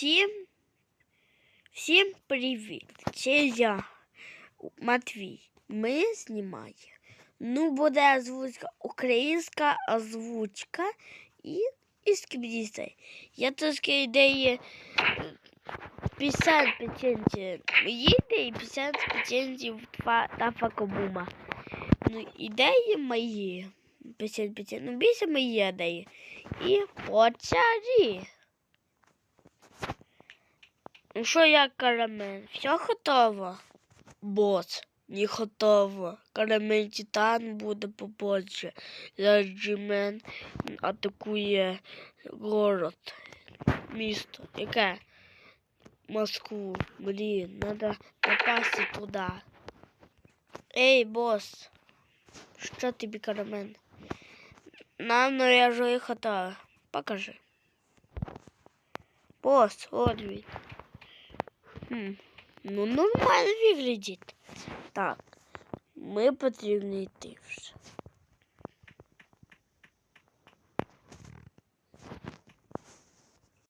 Всім, всім привіт! Це я, Матвій. Ми знімаємо. Ну, буде озвучка, українська озвучка і, і скібдісей. Я трошки ідеї 50 петентів мої ідеї, 50 петентів та факобума. Ну, ідеї мої. 50 петентів, ну, більше мої ідеї. І почали. Ну що як карамель? Все готово? Бос, не готово. Карамель Титан буде попозже. Зараз Джимен атакує город. Місто. Яке? Москву. Блін, надо напасти туди. Ей, бос. Що тобі карамель? Нам ну я вже їх. Покажи. Бос, от він. Хм. Ну, нормально выглядит. Так, ми потрібно йти вже.